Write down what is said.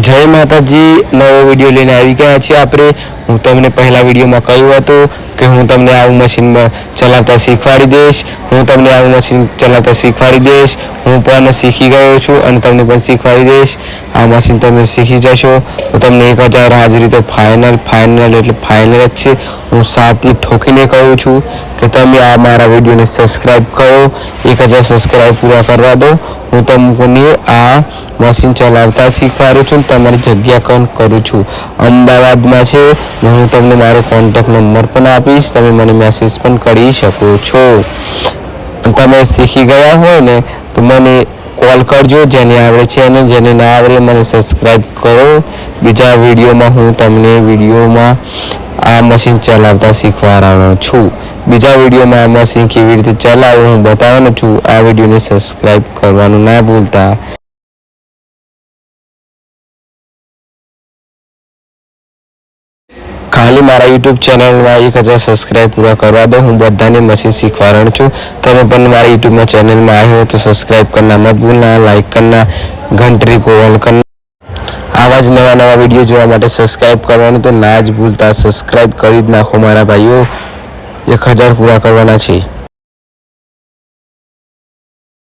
જય માતાજી, નવો વીડિયો લઈને આવી ગયા છીએ આપણે. હું તમને પહેલા વિડીયોમાં કહ્યું હતું કે હું તમને આવું મશીનમાં ચલાવતા શીખવાડી દઈશ. હું તમને આવું મશીન ચલાવતા શીખવાડી દઈશ. હું પણ શીખી ગયો છું અને તમને પણ શીખવાડી દઈશ. આ મશીન તમે શીખી જશો. હું તમને એક હજાર હાજરી તો ફાઇનલ ફાઇનલ એટલે ફાઇનલ જ છે. હું સાથી ઠોકીને કહું છું કે તમે આ મારા વિડીયોને સબસ્ક્રાઈબ કરો. એક હજાર સબસ્ક્રાઈબ પૂરા કરવા દો. હું તમને આ મશીન ચલાવતા શીખવાડું છું તમારી જગ્યા પણ કરું છું. અમદાવાદમાં છે હું તમને મારો કોન્ટેક્ટ નંબર પણ આપીશ, તમે મને મેસેજ પણ કરી શકો છો. તમે શીખી ગયા હોય ને, તો મને કોલ કરજો, જેને આવડે છે અને જેને ના આવડે મને સબસ્ક્રાઈબ કરો. બીજા વિડીયોમાં હું તમને વિડીયોમાં આ મશીન ચલાવતા શીખવાડવાનો છું. બીજા વિડીયોમાં આમાં કેવી રીતે ચલાવવું હું બતાવવાનો છું. આ વિડીયોને સબસ્ક્રાઈબ કરવાનું ના ભૂલતા. ખાલી મારા યુટ્યુબ ચેનલમાં એક હજાર સબસ્ક્રાઈબ પૂરા કરવા દો. હું બધાને મશીન શીખવાડણ છું. તમે પણ મારા યુટ્યુબમાં ચેનલમાં આવ્યો તો સબસ્ક્રાઈબ કરના, મત ભૂલના લાઈક કરના ઘંટરી કો ઓન કરના. આવા જ નવા નવા વીડિયો જોવા માટે સબસ્ક્રાઈબ કરવાનું તો ના જ ભૂલતા. સબસ્ક્રાઈબ કરી જ નાખો મારા ભાઈઓ. એક હજાર પૂરા કરવાના છે